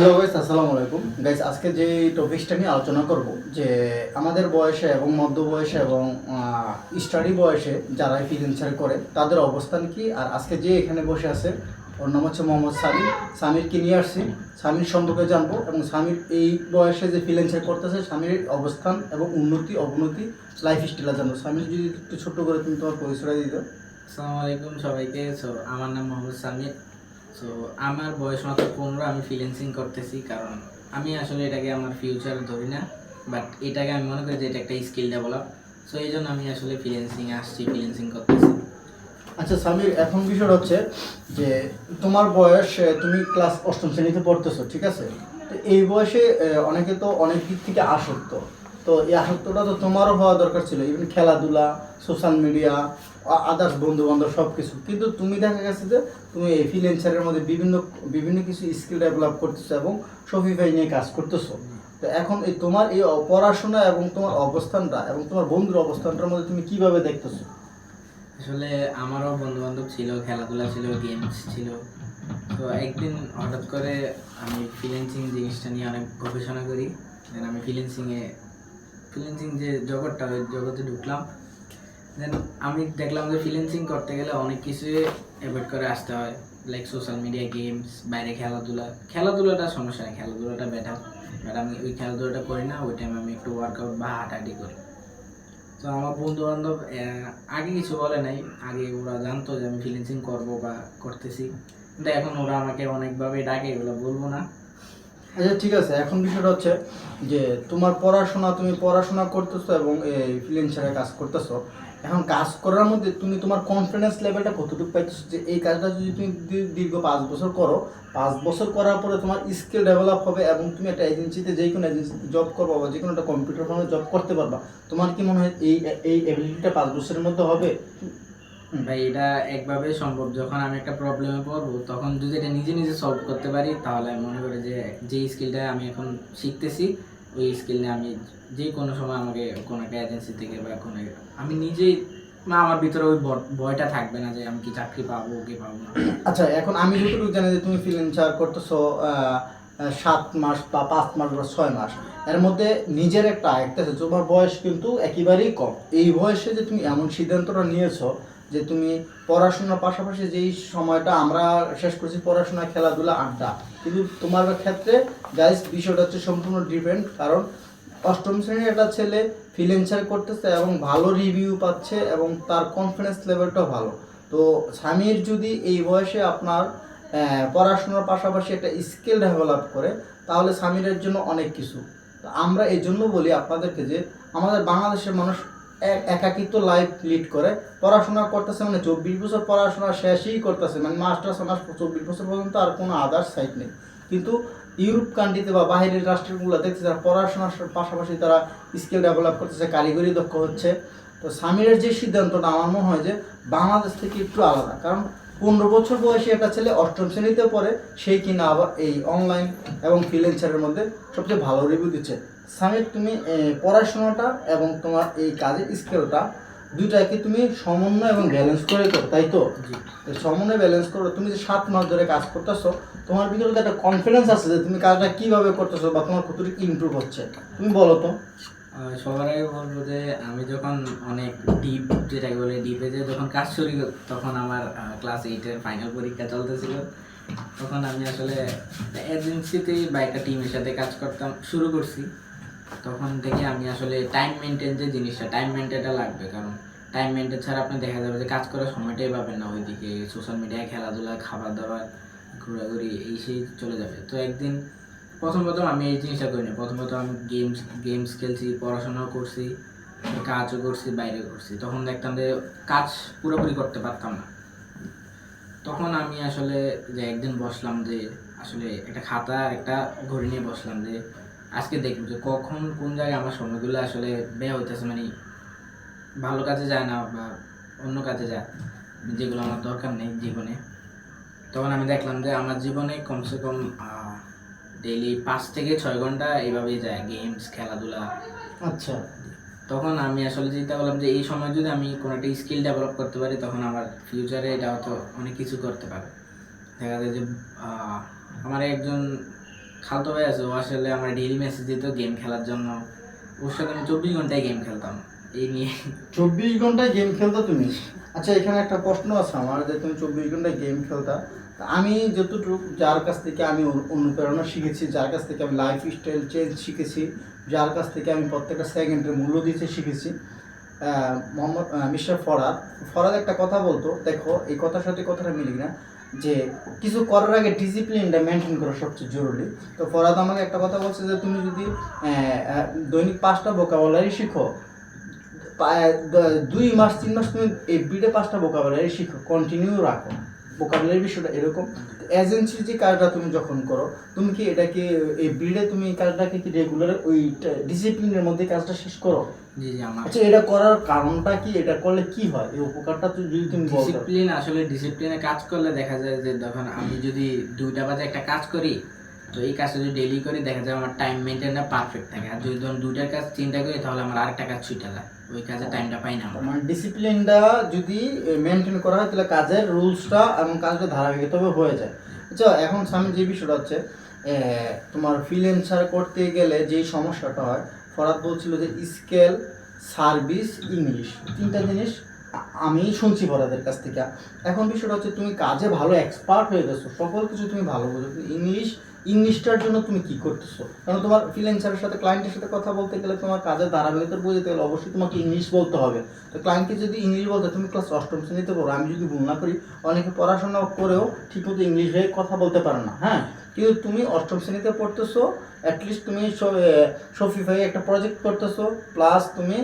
Hello guys আসসালামু আলাইকুম। Guys আজকে যে টপিকসটা নিয়ে আলোচনা করব, যে আমাদের বয়সে এবং মধ্য বয়সে এবং স্টাডি বয়সে যারা ফ্রিল্যান্সার করে, তাদের অবস্থান কি? আর আজকে যে এখানে বসে আছে, ওর নাম হচ্ছে মোহাম্মদ সামির। সামিরকে নিয়ে আসছি। সামির সম্পর্কে জানব এবং সামির এই বয়সে যে ফ্রিল্যান্সার করতেছে সামির অবস্থান এবং উন্নতি, অবনতি লাইফ স্টাইল জানব। সামির, যদি একটু ছোট্ট করে তুমি তোমার পরিচয় দাও। আসসালামু আলাইকুম সবাইকে। আমার নাম মোহাম্মদ সামির। সো আমার বয়স মাত্র পনেরো, আমি ফ্রিল্যান্সিং করতেছি, কারণ আমি আসলে এটাকে আমার ফিউচার ধরি না বাট এটাকে আমি মনে করি যে এটা একটা স্কিল ডেভেলপ সো এই জন্য আমি আসলে ফ্রিল্যান্সিং আসছি ফ্রিল্যান্সিং করতেছি। আচ্ছা সামির, এখন বিষয়টা হচ্ছে যে তোমার বয়স তুমি ক্লাস অষ্টম শ্রেণীতে পড়তেছো, ঠিক আছে? তো এই বয়সে অনেকে তো অনেক দিক থেকে আসক্ত। তো এই আসক্তটা তো তোমারও হওয়া দরকার ছিল ইভেন খেলাধুলা সোশ্যাল মিডিয়া আদার্স বন্ধু বান্ধব সব কিছু কিন্তু তুমি দেখা গেছে যে, তুমি এই ফ্রিল্যান্সারের মধ্যে বিভিন্ন বিভিন্ন কিছু স্কিল ডেভেলপ করতেছো এবং শপিফাই নিয়ে কাজ করতেছো। তো এখন এই তোমার এই পড়াশোনা এবং তোমার অবস্থানটা এবং তোমার বন্ধুর অবস্থানটার মধ্যে তুমি কীভাবে দেখতেছো? আসলে আমারও বন্ধু বান্ধব ছিল, খেলাধুলা ছিল গেমস ছিল। তো একদিন হঠাৎ করে আমি ফ্রিল্যান্সিং জিনিসটা নিয়ে অনেক গবেষণা করি। আমি ফ্রিল্যান্সিংয়ে ফ্রিল্যান্সিং যে জগৎটা, ওই জগতে ঢুকলাম। দেন আমি দেখলাম যে ফ্রিল্যান্সিং করতে গেলে অনেক কিছু অ্যাভয়েড করে আসতে হয়। লাইক সোশ্যাল মিডিয়া গেমস বাইরে খেলাধুলা। খেলাধুলাটা সমস্যা নেই, খেলাধুলাটা বেটার বাট আমি ওই খেলাধুলাটা করি না, ওই টাইমে আমি একটু ওয়ার্কআউট বা হাঁটাহাঁটি করি। তো আমার বন্ধু বান্ধব আগে কিছু বলে নাই। আগে ওরা জানতো যে আমি ফ্রিল্যান্সিং করব বা করতেছি। কিন্তু এখন ওরা আমাকে অনেকভাবে ডাকে, এগুলো বলব না। আচ্ছা ঠিক আছে। এখন বিষয়টা হচ্ছে যে, তোমার পড়াশোনা, তুমি পড়াশোনা করতেছো এবং এই ফ্রিল্যান্সারে কাজ করতেছো। এখন কাজ করার মধ্যে তুমি তোমার কনফিডেন্স লেভেলটা কতটুকু পাইতেছো? যে এই কাজটা যদি তুমি দীর্ঘ পাঁচ বছর করো, পাঁচ বছর করার পরে তোমার স্কিল ডেভেলপ হবে এবং তুমি একটা এজেন্সিতে যে কোনো এজেন্সিতে জব করব বা যে কোনো একটা কম্পিউটার ফার্মে জব করতে পারবা, তোমার কি মনে হয় এই এই এবিলিটিটা পাঁচ বছরের মধ্যে হবে। ভাই, এটা একভাবে সম্ভব। যখন আমি একটা প্রবলেমে পড়ব, তখন যদি এটা নিজে নিজে সলভ করতে পারি, তাহলে আমি মনে করি যে যে স্কিলটা আমি এখন শিখতেছি ওই স্কিল নিয়ে আমি যে কোনো সময় আমাকে কোনো একটা এজেন্সি থেকে বা কোনো আমি নিজেই না, আমার ভিতরে ওই ভয়টা থাকবে না যে আমি কি চাকরি পাবো, কি পাবো না। আচ্ছা এখন আমি যতটুকু জানি যে তুমি ফ্রিল্যান্সার করতেছো সাত মাস বা পাঁচ মাস বা ছয় মাস। এর মধ্যে নিজের একটা আয়ত্ত আছে, তোমার বয়স কিন্তু একেবারেই কম। এই বয়সে যে তুমি এমন সিদ্ধান্তটা নিয়েছো যে তুমি পড়াশোনার পাশাপাশি যেই সময়টা আমরা শেষ করছি পড়াশোনা, খেলাধুলা, আড্ডা। কিন্তু তোমার ক্ষেত্রে গাইস বিষয়টা হচ্ছে সম্পূর্ণ ডিপেন্ড কারণ অষ্টম শ্রেণির একটা ছেলে ফ্রিল্যান্সার করতেছে এবং ভালো রিভিউ পাচ্ছে এবং তার কনফিডেন্স লেভেলটাও ভালো। তো স্বামীর যদি এই বয়সে আপনার পড়াশোনার পাশাপাশি একটা স্কিল ডেভেলপ করে, তাহলে স্বামীর জন্য অনেক কিছু। আমরা এই জন্য বলি আপনাদেরকে যে, আমাদের বাংলাদেশের মানুষ একাকিত্ব লাইফ লিড করে। পড়াশোনা করতেছে মানে চব্বিশ বছর পড়াশোনা শেষই করতেছে। মানে মাস্টার্স অনার্স চব্বিশ বছর পর্যন্ত আর কোনো আদার্স সাইট নেই। কিন্তু ইউরোপ কান্ট্রিতে বা বাইরের রাষ্ট্রগুলো দেখতেছে তারা পড়াশোনার পাশাপাশি তারা স্কিল ডেভেলপ করতেছে, কারিগরি দক্ষ হচ্ছে। তো স্বামীর যে সিদ্ধান্তটা আমার মনে হয় যে বাংলাদেশ থেকে একটু আলাদা। কারণ পনেরো বছর বয়সী একটা ছেলে অষ্টম শ্রেণীতে পড়ে সেই কিনা আবার এই অনলাইন এবং ফ্রিল্যান্সারের মধ্যে সবচেয়ে ভালো রিভিউ দিচ্ছে। স্বামীর তুমি পড়াশোনাটা এবং তোমার এই কাজের স্কিলটা দুইটাকে তুমি সমন্বয় এবং ব্যালেন্স করে তো তাই তো? সমন্বয় ব্যালেন্স করো। তুমি যে সাত মাস ধরে কাজ করতেছো তোমার ভিতরে তো একটা কনফিডেন্স আছে যে তুমি কাজটা কীভাবে করতেছো বা তোমার কতটুকু ইমপ্রুভ হচ্ছে। তুমি বলো তো। সবার আগে বলব যে আমি যখন অনেক ডিপ যেটাকে বলে ডিপে যে যখন কাজ শুরু তখন আমার ক্লাস এইটের ফাইনাল পরীক্ষা চলতেছিল। তখন আমি আসলে এজেন্সিতেই বা একটা টিমের সাথে কাজ করতাম শুরু করছি। তখন থেকে আমি আসলে টাইম মেনটেন যে জিনিসটা টাইম মেনটেনটা লাগবে। কারণ টাইম মেনটেন ছাড়া আপনি দেখা যাবে যে কাজ করার সময়টাই পাবেন না। ওইদিকে সোশ্যাল মিডিয়ায় খেলাধুলা খাবার দাবার ঘোরাঘুরি, এই সেই চলে যাবে। তো একদিন প্রথম প্রথম আমি এই জিনিসটা করিনি প্রথমত আমি গেমস গেমস খেলছি, পড়াশোনাও করছি, কাজও করছি, বাইরে করছি। তখন দেখতাম যে কাজ পুরোপুরি করতে পারতাম না। তখন আমি আসলে যে একদিন বসলাম যে আসলে একটা খাতা আর একটা ঘড়ি নিয়ে বসলাম যে আজকে দেখব যে কখন কোন জায়গায় আমার সময়গুলো আসলে ব্যয় হইতেছে মানে ভালো কাজে যায় না বা অন্য কাজে যায় যেগুলো আমার দরকার নেই জীবনে। তখন আমি দেখলাম যে আমার জীবনে কমসে কম ডেইলি পাঁচ থেকে ছয় ঘণ্টা এইভাবেই যায় গেমস খেলাধুলা। আচ্ছা। তখন আমি আসলে চিন্তা করলাম যে এই সময় যদি আমি কোনো একটা স্কিল ডেভেলপ করতে পারি তখন আমার ফিউচারে এটা হয়তো অনেক কিছু করতে পারে। দেখা যায় যে আমার একজন খালতো ভাই আছে। ও আসলে আমার ডেইলি মেসেজ দিত গেম খেলার জন্য। ওর সাথে আমি চব্বিশ ঘন্টায় গেম খেলতাম। এই নিয়ে। চব্বিশ ঘন্টায় গেম খেলতা তুমি? আচ্ছা এখানে একটা প্রশ্ন আছে আমার যে তুমি চব্বিশ ঘন্টায় গেম খেলতা। আমি যতটুকু, যার কাছ থেকে আমি অনু- অনুপ্রেরণা শিখেছি, যার কাছ থেকে আমি লাইফ স্টাইল চেঞ্জ শিখেছি, যার কাছ থেকে আমি প্রত্যেকটা সেকেন্ডের মূল্য দিতে শিখেছি মোহাম্মদ মিস্টার ফরাদ। ফরাদ একটা কথা বলতো, দেখো, এই কথার সাথে কথাটা মিলি না যে কিছু করার আগে ডিসিপ্লিনটা মেনটেন করা সবচেয়ে জরুরি। তো ফরাদ আমাকে একটা কথা বলছে যে, তুমি যদি দৈনিক পাঁচটা বোকাবলারি শিখো দুই মাস, তিন মাস তুমি এই বিডে পাঁচটা বোকাবুলারি শিখো কন্টিনিউ রাখো। বোকাবুলারি বিষয়টা এরকম। এজেন্সির যে কাজটা তুমি যখন করো তুমি কি এটাকে এই বিডে তুমি এই কাজটাকে কি রেগুলার ওই ডিসিপ্লিনের মধ্যে কাজটা শেষ করো? জি জি আমার আচ্ছা এটা করার কারণটা কি? এটা করলে কি হয়? এই উপকারটা তো যদি তুমি ডিসিপ্লিন আসলে ডিসিপ্লিনে কাজ করলে দেখা যায় যে যখন আমি যদি দুইটা বাজে একটা কাজ করি তো এই কাজটা যদি ডেলি করি দেখা যায় আমার টাইম মেনটেনটা পারফেক্ট থাকে। আর যদি ধরুন দুইটার কাজ চিন্তা করি তাহলে আমার আরেকটা কাজ ছুটে যায়। ওই কাজে টাইমটা পাই না মানে ডিসিপ্লিনটা যদি মেনটেন করা হয়, তাহলে কাজের রুলসটা এবং কাজটা ধারাবাহিকভাবে হয়ে যায়। আচ্ছা এখন স্বামী যে বিষয়টা হচ্ছে তোমার ফ্রিল্যান্সার করতে গেলে যেই সমস্যাটা হয়, ফরাদ বলছিল যে স্কেল সার্ভিস ইংলিশ তিনটা জিনিস আমি শুনছি ফরাদের কাছ থেকে। এখন বিষয়টা হচ্ছে তুমি কাজে ভালো এক্সপার্ট হয়ে গেছো, সকল কিছু তুমি ভালো বোঝো। ইংলিশ, ইংলিশটার জন্য তুমি কি করতেছো? কারণ তোমার ফ্রিল্যান্সারের সাথে ক্লায়েন্টের সাথে কথা বলতে গেলে তোমার কাজের ধারাবাহিকতা বোঝাতে গেলে অবশ্যই তোমাকে ইংলিশ বলতে হবে। তো ক্লায়েন্টকে যদি ইংলিশ বলতে তুমি ক্লাস অষ্টম শ্রেণীতে পড়ো, আমি যদি ভুল না করি, অনেকে পড়াশোনা করেও ঠিকমতো ইংলিশে কথা বলতে পারে না হ্যাঁ? কিন্তু তুমি অষ্টম শ্রেণীতে পড়তেছো অ্যাটলিস্ট তুমি শফিফাই একটা প্রজেক্ট করতেছো প্লাস তুমি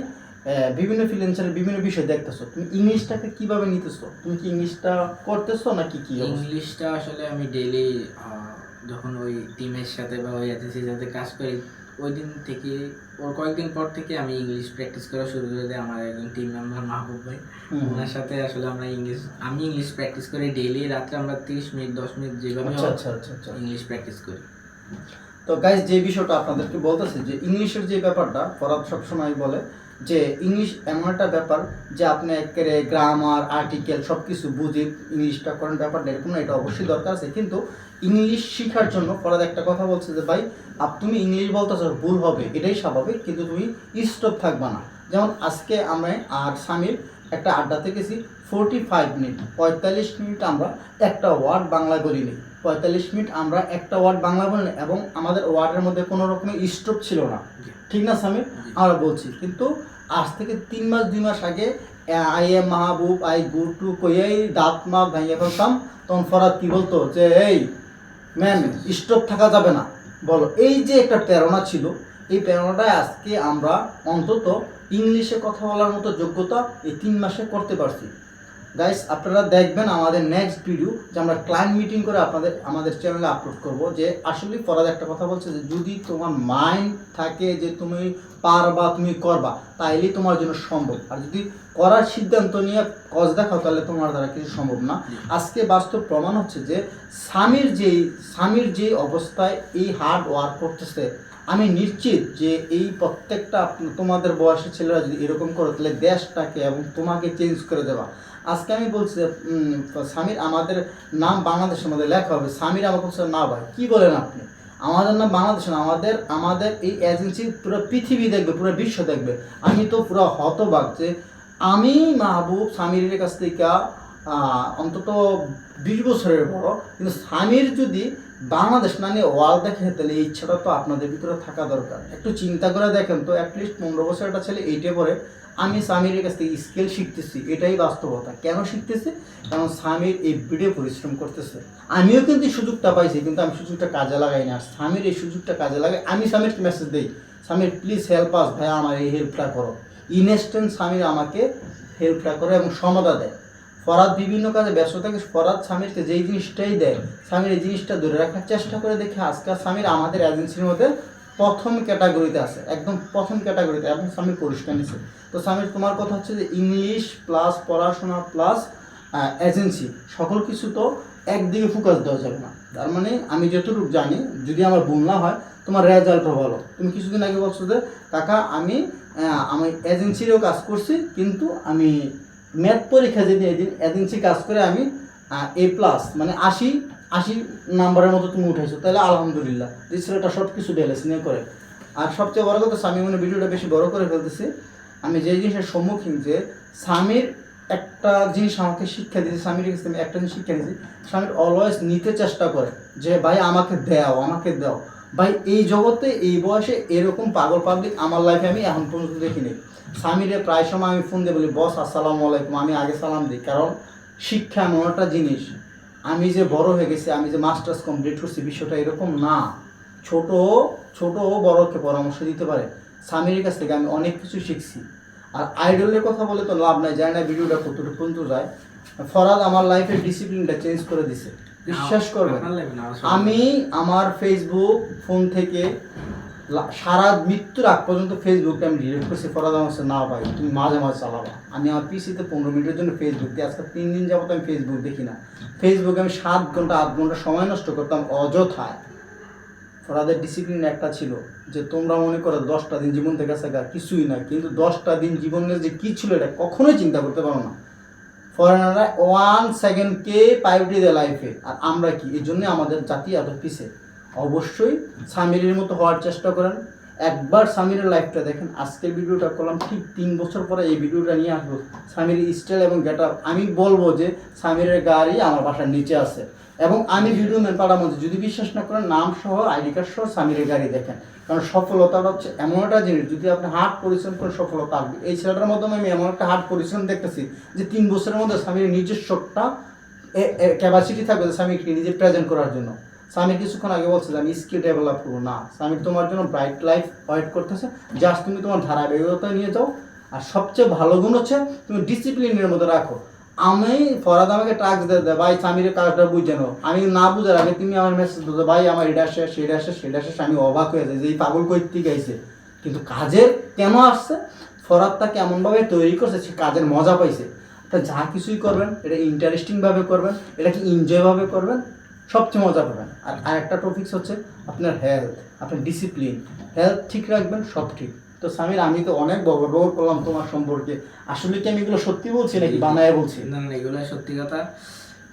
বিভিন্ন ফ্রিল্যান্সারের বিভিন্ন বিষয় দেখতেছো। তুমি ইংলিশটাকে কীভাবে নিতেছো? তুমি কি ইংলিশটা করতেছো নাকি কি ইংলিশটা আসলে আমি ডেইলি যখন ওই টিমের সাথে বা ওই এজেন্সির সাথে কাজ করি ওই দিন থেকে ওর কয়েকদিন পর থেকে আমি ইংলিশ প্র্যাকটিস করা শুরু করে দিই আমার একজন টিম মেম্বার মাহবুব ভাই। ওনার সাথে আসলে আমরা ইংলিশ আমি ইংলিশ প্র্যাকটিস করি ডেইলি রাত্রে আমরা তিরিশ মিনিট দশ মিনিট যেভাবে আচ্ছা আচ্ছা আচ্ছা ইংলিশ প্র্যাকটিস করি। তো গাইজ যে বিষয়টা আপনাদেরকে বলতেছে যে ইংলিশের যে ব্যাপারটা ফরাদ সবসময় বলে যে ইংলিশ এমন একটা ব্যাপার যে আপনি একেবারে গ্রামার আর্টিকেল সব কিছু বুঝে ইংলিশটা করেন ব্যাপারটা এরকম না, এটা অবশ্যই দরকার আছে। কিন্তু ইংলিশ শেখার জন্য ফরাদ একটা কথা বলছে যে, ভাই, আপ, তুমি ইংলিশ বলতেছো, ভুল হবে, এটাই স্বাভাবিক, কিন্তু তুমি স্টপ থাকবা না। যেমন আজকে আমরা আর স্বামীর একটা আড্ডাতে গেছি ফোরটি ফাইভ মিনিট, পঁয়তাল্লিশ মিনিট আমরা একটা ওয়ার্ড বাংলা বলিনি। পঁয়তাল্লিশ মিনিট আমরা একটা ওয়ার্ড বাংলা বলিনি এবং আমাদের ওয়ার্ডের মধ্যে কোনো রকমের স্টপ ছিল না। ঠিক না স্বামী আমরা বলছি কিন্তু আজ থেকে তিন মাস দুই মাস আগে I am Mahbub I go to কইয়াই দাঁত মা ভাইয়া ফেলতাম তখন ফরাদ কি বলতো? যে এই ম্যাম স্টপ থাকা যাবে না। বলো এই যে একটা প্রেরণা ছিল এই প্রেরণাটায় আজকে আমরা অন্তত ইংলিশে কথা বলার মতো যোগ্যতা এই তিন মাসে করতে পারছি। গাইস আপনারা দেখবেন আমাদের নেক্সট ভিডিও যে আমরা ক্লায়েন্ট মিটিং করে আপনাদের, আমাদের চ্যানেলে আপলোড করব যে আসলে ফরাদ একটা কথা বলছে যে যদি তোমার মাইন্ড থাকে যে তুমি পারবা, তুমি করবা, তাইলেই তোমার জন্য সম্ভব। আর যদি করার সিদ্ধান্ত নিয়ে কজ দেখাও, তাহলে তোমার দ্বারা কিছু সম্ভব না। আজকে বাস্তব প্রমাণ হচ্ছে যে স্বামীর যেই স্বামীর যেই অবস্থায় এই হার্ড ওয়ার্ক করতেছে আমি নিশ্চিত যে এই প্রত্যেকটা তোমাদের বয়সের ছেলেরা যদি এরকম করো, তাহলে দেশটাকে এবং তোমাকে চেঞ্জ করে দেওয়া আজকে আমি বলছি স্বামীর আমাদের নাম বাংলাদেশের মধ্যে লেখা হবে। স্বামীর আমাকে বলছে, না ভাই, কী বলেন আপনি? আমাদের নাম বাংলাদেশ না, আমাদের আমাদের এই এজেন্সি পুরো পৃথিবী দেখবে, পুরো বিশ্ব দেখবে। আমি তো পুরো হতবাক যে আমি মাহবুব স্বামীর কাছ থেকে অন্তত বিশ বছরের বড়। কিন্তু স্বামীর যদি বাংলাদেশ না নিয়ে ওয়ার্ল্ড দেখে তাহলে এই ইচ্ছাটা তো আপনাদের ভিতরে থাকা দরকার। একটু চিন্তা করে দেখেন তো অ্যাটলিস্ট পনেরো বছর একটা ছেলে এইটে পরে আমি স্বামীর কাছ থেকে স্কিল শিখতেছি, এটাই বাস্তবতা। কেন শিখতেছি? কারণ স্বামীর এই ভিডিও পরিশ্রম করতেছে। আমিও কিন্তু সুযোগটা পাইছি, কিন্তু আমি সুযোগটা কাজে লাগাই না আর স্বামীর এই সুযোগটা কাজে লাগাই আমি স্বামীর মেসেজ দিই, স্বামীর প্লিজ হেল্প আস ভাই আমার এই হেল্পটা করো। ইনস্ট্যান্ট স্বামীর আমাকে হেল্পটা করে এবং সমাধা দেয়। ফরাদ বিভিন্ন কাজে ব্যস্ত থাকে, ফরাদ স্বামীরকে যেই জিনিসটাই দেয়, স্বামীর এই জিনিসটা ধরে রাখার চেষ্টা করে দেখে আজকাল স্বামীর আমাদের এজেন্সির মধ্যে প্রথম ক্যাটাগরিতে আছে, একদম প্রথম ক্যাটাগরিতে এবং স্বামীর পরিষ্কার নিছে। তো স্বামীর তোমার কথা হচ্ছে যে ইংলিশ প্লাস পড়াশোনা প্লাস এজেন্সি সকল কিছু তো একদিকে ফোকাস দেওয়া যাবে না। তার মানে আমি যতটুকু জানি, যদি আমার ভুল না হয়, তোমার রেজাল্টও ভালো। তুমি কিছুদিন আগে বলছো যে, কাকা, আমি আমি এজেন্সিরও কাজ করছি, কিন্তু আমি ম্যাথ পরীক্ষা যদি এদিন এজেন্সি কাজ করে, আমি এ প্লাস মানে আশি আশি নাম্বারের মতো তুমি উঠাইছো, তাহলে আলহামদুলিল্লাহ। ছেলেটা সব কিছু ব্যালেন্স নিয়ে করে। আর সবচেয়ে বড় কথা, স্বামী মনে ভিডিওটা বেশি বড় করে ফেলতেছি। আমি যে জিনিসের সম্মুখীন যে স্বামীর একটা জিনিস আমাকে শিক্ষা দিয়েছে, স্বামীর কাছে আমি একটা জিনিস শিক্ষা দিয়েছি, স্বামীর অলওয়েজ নিতে চেষ্টা করে যে, ভাই, আমাকে দাও আমাকে দাও। ভাই, এই জগতে, এই বয়সে এরকম পাগল পাবলিক আমার লাইফে আমি এখন পর্যন্ত দেখিনি। স্বামীরে প্রায় সময় আমি ফোন দিয়ে বলি, বস, আসসালামু আলাইকুম, আমি আগে সালাম দিই। কারণ শিক্ষা এমন একটা জিনিস। আমি যে বড় হয়ে গেছি, আমি যে মাস্টার্স কমপ্লিট করছি, বিষয়টা এরকম না। ছোট ছোট ও বড়কে পরামর্শ দিতে পারে। স্বামীর কাছ থেকে আমি অনেক কিছু শিখছি। আর আইডলের কথা বলে তো লাভ নাই, জানি না ভিডিওটা কতটুকু পর্যন্ত যায়। ফরাদ আমার লাইফের ডিসিপ্লিনটা চেঞ্জ করে দিছে। বিশ্বাস করবেন। আমি আমার ফেসবুক ফোন থেকে সারা মৃত্যুর আগ পর্যন্ত ফেসবুকটা আমি ডিলিট করছি ফরাদ আমার না ভাই তুমি মাঝে মাঝে চালাবা। আমি আমার পিসিতে পনেরো মিনিটের জন্য ফেসবুক দিই আজকে তিন দিন যাবত আমি ফেসবুক দেখি না। ফেসবুকে আমি সাত ঘণ্টা আট ঘণ্টা সময় নষ্ট করতাম অযথায়। ফরাদের ডিসিপ্লিন একটা ছিল যে তোমরা মনে করো দশটা দিন জীবন থেকে কিছুই না কিন্তু দশটা দিন জীবনের যে কী ছিল এটা কখনোই চিন্তা করতে পারো না। ফরেনাররা ওয়ান সেকেন্ডকে প্রায়োরিটি দেয় লাইফে আর আমরা কি? এই জন্য আমাদের জাতি এত পিছে। অবশ্যই সামিরের মতো হওয়ার চেষ্টা করেন। একবার সামিরের লাইফটা দেখেন। আজকের ভিডিওটা করলাম ঠিক তিন বছর পরে এই ভিডিওটা নিয়ে আসব সামিরের স্টাইল এবং গেট আমি বলব যে সামিরের গাড়ি আমার বাসার নিচে আছে। এবং আমি ভিডিও পাড়ার মধ্যে যদি বিশ্বাস না করেন নাম সহ আইডি কার্ড সহ সামিরের গাড়ি দেখেন। কারণ সফলতাটা হচ্ছে এমন একটা জিনিস, যদি আপনি হার্ড পরিশ্রম করেন সফলতা আসবে। এই ছেলেটার মাধ্যমে আমি এমন একটা হার্ড পরিশ্রম দেখতেছি যে, তিন বছরের মধ্যে স্বামীর নিজস্বটা ক্যাপাসিটি থাকবে স্বামীকে নিজে প্রেজেন্ট করার জন্য। স্বামী কিছুক্ষণ আগে বলছে যে, আমি স্কিল ডেভেলপ করব। না, স্বামী তোমার জন্য ব্রাইট লাইফ ওয়েট করতেছে। জাস্ট তুমি তোমার ধারাবাহিকতা নিয়ে যাও। আর সবচেয়ে ভালো গুণ হচ্ছে, তুমি ডিসিপ্লিনের মধ্যে রাখো। আমি ফরাদ আমাকে টাস্ক দিয়ে দেয়, ভাই, স্বামীর কাজটা বুঝে নাও। আমি না বুঝার আগে তুমি আমার মেসেজ দিতে ভাই, আমার এটা শেষ সেটা শেষ সেটা শেষ। আমি অবাক হয়ে যাই যে এই পাগল কইতে গাইছে। কিন্তু কাজের কেন আসছে? ফরাদ তাকে এমনভাবে তৈরি করছে, সে কাজের মজা পাইছে। তা যা কিছুই করবেন, এটা ইন্টারেস্টিংভাবে করবেন এটাকে এনজয় ভাবে করবেন, সবচেয়ে মজা পাবেন। আর আরেকটা টপিকস হচ্ছে আপনার হেলথ আপনার ডিসিপ্লিন হেলথ ঠিক রাখবেন, সব ঠিক। তো সামির, আমি তো অনেক বগর করলাম তোমার সম্পর্কে। আসলে কি আমি এগুলো সত্যি বলছি নাকি বানায় বলছি? না না এগুলো সত্যি কথা।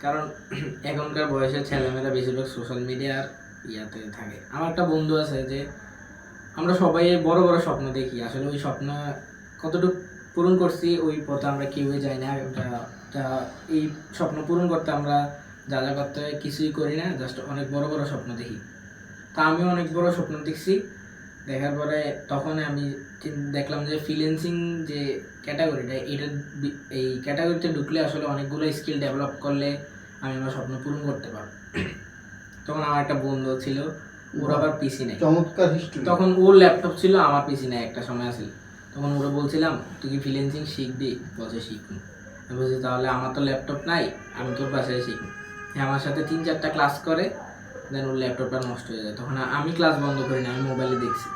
কারণ এখনকার বয়সে ছেলেমেয়েরা বেশিরভাগ সোশ্যাল মিডিয়ার ইয়াতে থাকে। আমার একটা বন্ধু আছে যে, আমরা সবাই বড় বড় স্বপ্ন দেখি। আসলে ওই স্বপ্ন কতটুকু পূরণ করছি, ওই পথে আমরা কেউই যাই না। ওটা এই স্বপ্ন পূরণ করতে আমরা যা যা করতে কিছুই করি না। জাস্ট অনেক বড় বড় স্বপ্ন দেখি। তা আমিও অনেক বড় স্বপ্ন দেখছি। দেখার পরে তখন আমি দেখলাম যে ফ্রিল্যান্সিং যে ক্যাটাগরিটা এটা এই ক্যাটাগরিতে ঢুকলে আসলে অনেকগুলো স্কিল ডেভেলপ করলে আমি আমার স্বপ্ন পূরণ করতে পারব। তখন আমার একটা বন্ধু ছিল ওর আবার পিসি নেই। চমৎকার হিস্ট্রি তখন ওর ল্যাপটপ ছিল আমার পিসি নেই একটা সময় আছিল। তখন ওরা বলছিলাম তুই কি ফ্রিল্যান্সিং শিখবি? বলছে শিখবি। আমি বলছি তাহলে আমার তো ল্যাপটপ নাই আমি তোর বাসায় শিখব। হ্যাঁ আমার সাথে তিন চারটা ক্লাস করে দেন ওর ল্যাপটপটা নষ্ট হয়ে যায়। তখন আমি ক্লাস বন্ধ করি না আমি মোবাইলে দেখছি।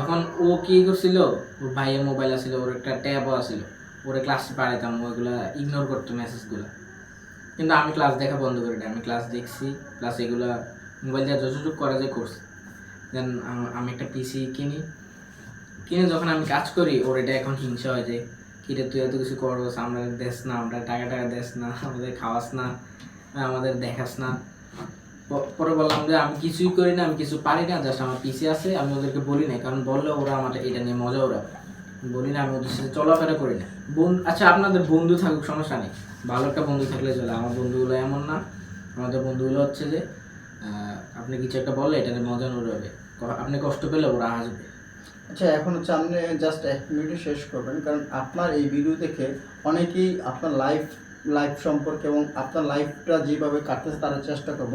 তখন ও কি করছিল? ওর ভাইয়ের মোবাইল আছিল ওর একটা ট্যাবও আছিল। ওরে ক্লাস পাঠাতাম ওইগুলা ইগনোর করতো মেসেজগুলো কিন্তু আমি ক্লাস দেখা বন্ধ করি না আমি ক্লাস দেখছি প্লাস এগুলা মোবাইল দিয়ে যতটুকু করা যায় করছি। দেন আমি একটা পিসি কিনি। কিনে যখন আমি কাজ করি ওর এটা এখন হিংসা হয় যে কিরে তুই এত কিছু করস আমরা দেস না আমরা টাকা টাকা দেস না আমাদের খাওয়াস না আমাদের দেখাস না। পরে বললাম যে আমি কিছুই করি না, আমি কিছু পারি না জাস্ট আমার পিসি আছে, আমি ওদেরকে বলি না কারণ বললে ওরা আমার এটা নিয়ে মজা ওরা বলি না, আমি ওদের সাথে চলাফেরা করি না। বন্ধু আচ্ছা আপনাদের বন্ধু থাকুক, সমস্যা নেই। ভালো একটা বন্ধু থাকলে চলে, আমার বন্ধুগুলো এমন না। আমাদের বন্ধুগুলো হচ্ছে যে আপনি কিছু একটা বললে এটা নিয়ে মজা উড়াবে। আপনি কষ্ট পেলে ওরা হাসবে। আচ্ছা এখন হচ্ছে আপনি জাস্ট এক মিনিটে শেষ করবেন, কারণ আপনার এই ভিডিও দেখে অনেকেই আপনার লাইফ লাইফ সম্পর্কে এবং আপনার লাইফটা যেভাবে কাটতেছে তারা চেষ্টা করব।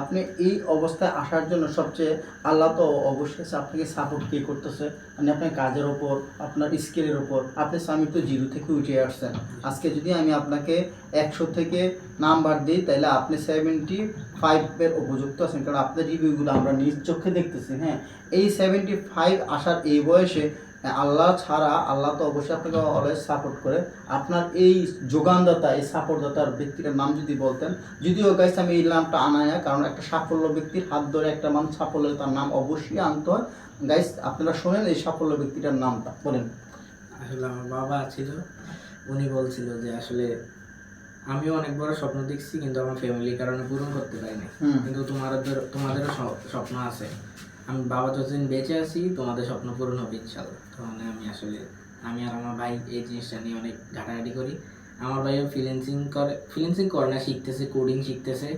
আপনি এই অবস্থায় আসার জন্য সবচেয়ে আল্লাহ তো অবশ্যই আপনাকে সাপোর্ট কে করতেছে। মানে আপনার কাজের ওপর, আপনার স্কিলের ওপর, আপনি স্বামী তো জিরো থেকে উঠে আসছেন। আজকে যদি আমি আপনাকে একশো থেকে নাম্বার দিই, তাহলে আপনি সেভেন্টি ফাইভের উপযুক্ত আছেন। কারণ আপনার রিভিউগুলো আমরা নিজ চোখে দেখতেছি হ্যাঁ। এই সেভেন্টি ফাইভ আসার এই বয়সে আল্লাহ ছাড়া আল্লাহ তো অবশ্যই আপনাকে অলওয়েজ সাপোর্ট করে। আপনার এই যোগানদাতা এই সাপোর্টদাতার ব্যক্তিটার নাম যদি বলতেন যদিও গাইছে আমি এই নামটা আনাই না কারণ একটা সাফল্য ব্যক্তির হাত ধরে একটা মানুষ সাফল্য তার নাম অবশ্যই আনতে হয়। গাইস আপনারা শোনেন এই সাফল্য ব্যক্তিটার নামটা বলেন। আসলে আমার বাবা ছিল উনি বলছিল যে আসলে আমিও অনেক বড় স্বপ্ন দেখছি কিন্তু আমার ফ্যামিলির কারণে পূরণ করতে পারিনি। কিন্তু তোমাদের তোমাদেরও স্বপ্ন আছে। আমি বাবা যতদিন বেঁচে আছি, তোমাদের স্বপ্ন পূরণ হবে তো মানে আমি আসলে, আমি আর আমার ভাই এই জিনিসটা নিয়ে অনেক ঘাটাঘাটি করি। আমার ভাইও ফ্রিল্যান্সিং করে ফ্রিল্যান্সিং করে না, শিখতেছে কোডিং শিখতেছে।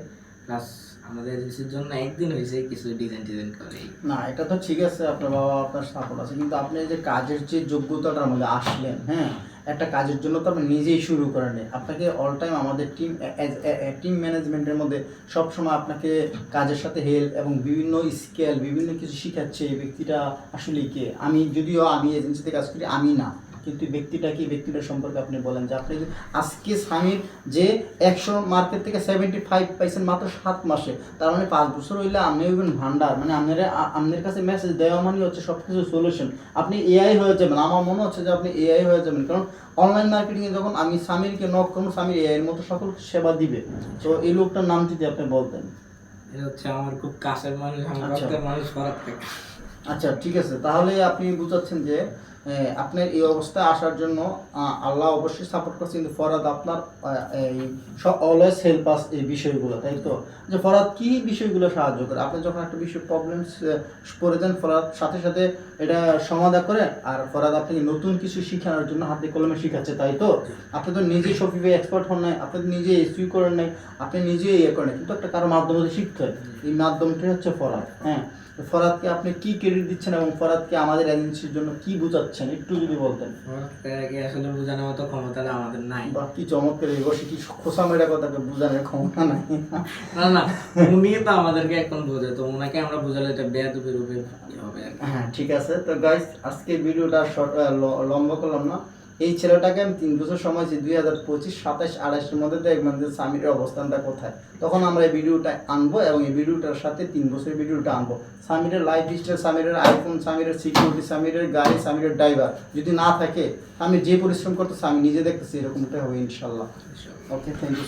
প্লাস আমাদের এজেন্সির জন্য একদিন হয়েছে কিছু ডিজাইন ডিজাইন করে। না, এটা তো ঠিক আছে, আপনার বাবা আপনার সাপোর্ট আছে। কিন্তু আপনি যে কাজের যে যোগ্যতাটার মধ্যে আসলেন হ্যাঁ একটা কাজের জন্য তো আপনি নিজেই শুরু করেন আপনাকে অল টাইম আমাদের টিম টিম ম্যানেজমেন্টের মধ্যে সবসময় আপনাকে কাজের সাথে হেল্প এবং বিভিন্ন স্কেল বিভিন্ন কিছু শিখাচ্ছে এই ব্যক্তিটা আসলে কে? আমি যদিও আমি এজেন্সিতে কাজ করি, আমি না। কিন্তু ব্যক্তিটা কি? ব্যক্তিটা সম্পর্কে আপনি বলেন যে আপনি আজকে স্বামীর যে একশো মার্কেট থেকে সেভেন্টি ফাইভ পাইছেন মাত্র সাত মাসে তার মানে পাঁচ বছর হইলে আপনি হইবেন ভান্ডার। মানে আপনারা আপনার কাছে মেসেজ দেওয়া মানে হচ্ছে সব কিছু সলিউশন আপনি এআই হয়ে যাবেন। আমার মনে হচ্ছে যে আপনি এআই হয়ে যাবেন। কারণ অনলাইন মার্কেটিংয়ে যখন আমি স্বামীরকে নক করব স্বামীর এআই এর মতো সকল সেবা দিবে। তো এই লোকটার নাম যদি আপনি বলতেন। এটা হচ্ছে আমার খুব কাছের মানুষ আমার আচ্ছা। রক্তের মানুষ ফরাত আচ্ছা ঠিক আছে। তাহলে আপনি বুঝাচ্ছেন যে আপনার এই অবস্থায় আসার জন্য আল্লাহ অবশ্যই সাপোর্ট করছে। কিন্তু ফরাদ আপনার এই অলওয়েজ হেল্প আস এই বিষয়গুলো, তাই তো? যে ফরাদ কি বিষয়গুলো সাহায্য করে? আপনি যখন একটা বিষয় প্রবলেম পড়ে যান, ফরাদ সাথে সাথে এটা সমাধান করে, আর ফরাদ আপনাকে নতুন কিছু শেখানোর জন্য হাতে কলমে শিখাচ্ছে, তাই তো? আপনি তো নিজে শফিফে এক্সপার্ট হন নাই, আপনি নিজে এসিউ করেন নাই, আপনি নিজে ইয়ে করেন। কিন্তু একটা কারও মাধ্যমে শিখতে হয়। এই মাধ্যমটি হচ্ছে ফরাদ হ্যাঁ? ফরাদকে আপনি কি ক্রেডিট দিচ্ছেন এবং ফরাদকে আমাদের এজেন্সির জন্য কি বোঝাচ্ছেন? একটু যদি বলতেন। ফরাত কাকাকে আসলে বোঝানোর মতো ক্ষমতাটা আমাদের নাই। বা কি চমৎকার এই বসে কি খোসা মেরা কথাকে বোঝানোর ক্ষমতা নাই। না না উনি তো আমাদেরকে এখন বোঝে তো ওনাকে আমরা বোঝালে এটা বেয়াদবি রূপে হবে হ্যাঁ ঠিক আছে। তো গাইস আজকে ভিডিওটা লম্বা করলাম না। এই ছেলেটাকে আমি তিন বছর সময় যে দুই হাজার পঁচিশ সাতাশ আঠাশের মধ্যে দেখবেন যে স্বামীর অবস্থানটা কোথায়। তখন আমরা এই ভিডিওটা আনব এবং এই ভিডিওটার সাথে তিন বছরের ভিডিওটা আনব। স্বামীরের লাইফ স্টাইল স্বামীরের আইফোন স্বামীরের সিকিউরিটি স্বামীরের গাড়ি স্বামীরের ড্রাইভার যদি না থাকে আমি যে পরিশ্রম করতো স্বামী নিজে দেখতেছি এরকমটা হবে ইনশাল্লাহ। Okay thank you